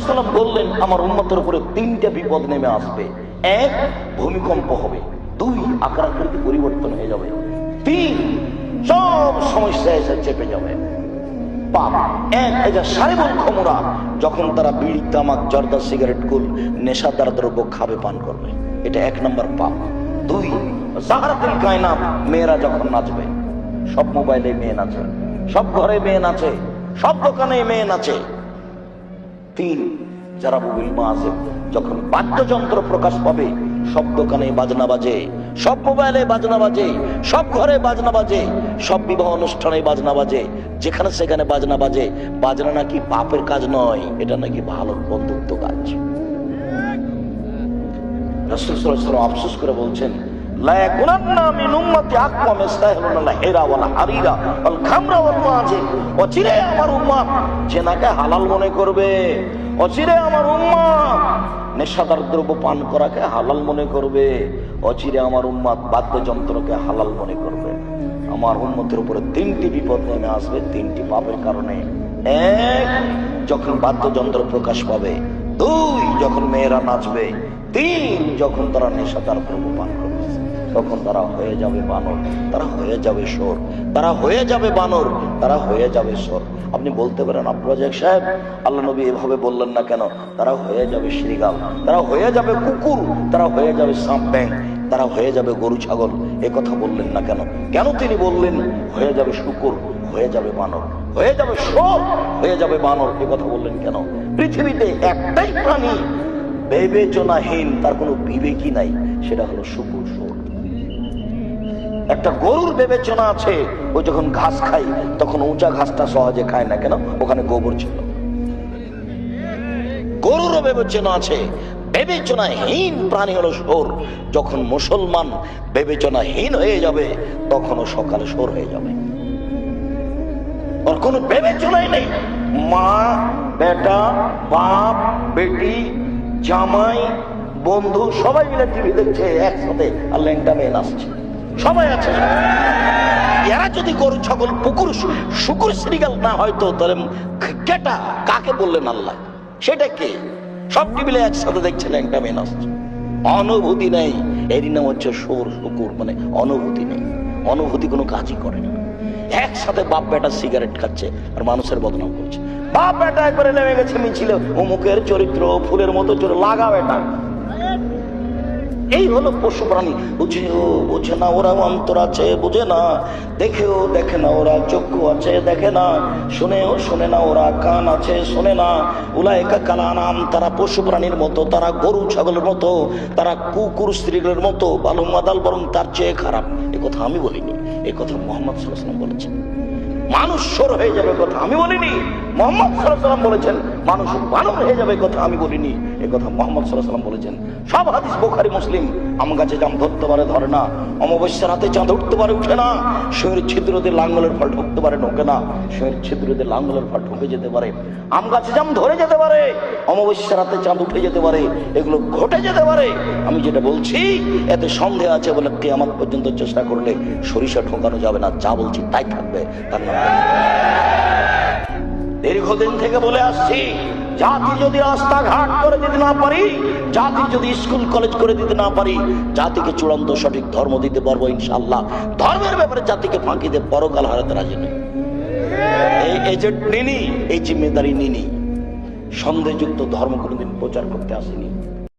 সাল্লাম বললেন, আমার উন্মতের উপরে তিনটে বিপদ নেমে আসবে। এক, ভূমিকম্প হবে। দুই আকারাকৃতি পরিবর্তন হয়ে যাবে। তিন, সব সমস্যা এসে চেপে যাবে। যখন তারা বিড়ি, তামাক, জর্দা, সিগারেট গুল নেশাদার দ্রব্য খাবে, পান করবে। এটা এক নম্বর পাপ। দুই, জাহারাতুল কায়নাত, মেয়েরা যখন নাচবে, সব মোবাইলে মেয়ে নাচে, সব ঘরে মেয়ে নাচে, সব দোকানে মেয়ে নাচে তিন, যারা মোবিল আছে, যখন বাদ্যযন্ত্র প্রকাশ পাবে, সব দোকানে বাজনা বাজে, সব মোবাইলে বাজনা বাজে, সব ঘরে বাজনা বাজে, সব বিবাহ অনুষ্ঠানে বাজনা বাজে, যেখানে সেখানে বাজনা বাজে, বাজনা নাকি পাপের কাজ নয়, এটা নাকি ভালো বন্ধুত্ব কাজ। রাসূল আফসোস করে বলছেন অচিরে আমার জেনাকে হালাল মনে করবে। অচিরে আমার দ্রব্য পান করাকে হালাল মনে করবে। অচিরে আমার উম্মত বাদ্যযন্ত্রকে হালাল মনে করবে। আমার উন্মতের উপরে তিনটি বিপদ নেমে আসবে, তিনটি পাপের কারণে। এক, যখন বাদ্যযন্ত্র প্রকাশ পাবে। দুই, যখন মেয়েরা নাচবে। তিন, যখন তারা নেশাদার দ্রব্য পান করবে। তখন তারা হয়ে যাবে বানর তারা হয়ে যাবে সোর তারা হয়ে যাবে বানর তারা হয়ে যাবে সোর আপনি বলতে পারেন আব্রাজাক সাহেব আল্লাহ নবী এভাবে বললেন না কেন তারা হয়ে যাবে শ্রীগাল তারা হয়ে যাবে কুকুর তারা হয়ে যাবে সাপ ব্যাং তারা হয়ে যাবে গরু ছাগল এ কথা বললেন না কেন কেন তিনি বললেন হয়ে যাবে শুকুর হয়ে যাবে বানর হয়ে যাবে সোর হয়ে যাবে বানর এ কথা বললেন কেন পৃথিবীতে একটাই প্রাণী বিবেচনাহীন তার কোনো বিবেকই নাই সেটা হলো শুকুর একটা গরুর বিবেচনা আছে, ও যখন ঘাস খায়, তখন উঁচা ঘাসটা সহজে খায় না কেন? ওখানে গোবর ছিল। গরুরও বিবেচনা আছে, বিবেচনাহীন প্রাণী হলো সোর যখন মুসলমান বিবেচনাহীন হয়ে যাবে, তখনও সকালে সোর হয়ে যাবে। ওর কোনো বিবেচনাই নেই। মা, বেটা, বাপ, বেটি, জামাই, বন্ধু, সবাই মিলে টিভি দেখছে, একসাথে আর ল্যাংটা মেয়ে নাচছে। সবাই আছে। এরা যদি গরু, ছাগল, পুকুর শুকুর শ্রীগাল না হয়তো তাহলে কেটা? কাকে বললেন আল্লাহ? সেটা কে? সব টিভিলে একসাথে দেখছে ল্যাংটা মেয়ে নাচছে। অনুভূতি নেই। এরই নাম হচ্ছে সোর শুকুর মানে অনুভূতি নেই। অনুভূতি কোনো কাজই করে না। একসাথে বাপ বেটা সিগারেট খাচ্ছে আর মানুষের বদনাম করছে। বাপ বেটা একবারে নেমে গেছে মিছিলে। অমুকের চরিত্র ফুলের মতো চোর। লাগা বেটা। এই হলো পশু প্রাণী। বুঝেও, বোঝে না ওরা অন্তর আছে, বুঝে না। দেখেও দেখে না, ওরা চক্ষু আছে, দেখে না। শুনেও শুনে না, ওরা কান আছে, শোনে না। উলায়কা কালানাম, তারা পশু প্রাণীর মতো, তারা গরু ছাগলের মতো, তারা কুকুর স্ত্রীগুলোর মতো বালু মাদাল বরং তার চেয়ে খারাপ। এ কথা আমি বলিনি, এ কথা মোহাম্মদ সাল্লাম বলেছেন। মানুষ সর হয়ে যাবে কথা আমি বলিনি, মোহাম্মদ সাল্লাম বলেছেন, মানুষ বানর হয়ে যাবে কথা আমি বলিনি। এ কথা মোহাম্মদ সাল্লাম বলেছেন। সব হাদিস বোখারি, মুসলিম। আম গাছে জাম ধরতে পারে, ধরে না। অমাবস্যার হাতে চাঁদ উঠতে পারে, উঠে না। শরীর ছিদ্রতে লাঙ্গলের ফল ঢুকতে পারে, ঢোকে না। শরীর ছিদ্রতে লাঙ্গলের ফল ঢুকে যেতে পারে। আম গাছে জাম ধরে যেতে পারে। অমাবস্যার হাতে চাঁদ উঠে যেতে পারে। এগুলো ঘটে যেতে পারে। আমি যেটা বলছি, এতে সন্দেহ আছে বলে কেয়ামত পর্যন্ত চেষ্টা করলে সরিষা ঠোকানো যাবে না। যা বলছি তাই থাকবে। দীর্ঘদিন থেকে বলে আসছি জাতি যদি রাস্তাঘাট করে দিতে না পারি, জাতি যদি স্কুল, কলেজ করে দিতে না পারি, জাতিকে চূড়ান্ত সঠিক ধর্ম দিতে পারব ইনশাল্লাহ ধর্মের ব্যাপারে জাতিকে ফাঁকি দিয়ে পরকাল হারাতে রাজি নেই। এই এজেন্ট নিনি, এই জিম্মেদারি নিনি। সন্দেহযুক্ত ধর্ম কোনোদিন প্রচার করতে আসেনি।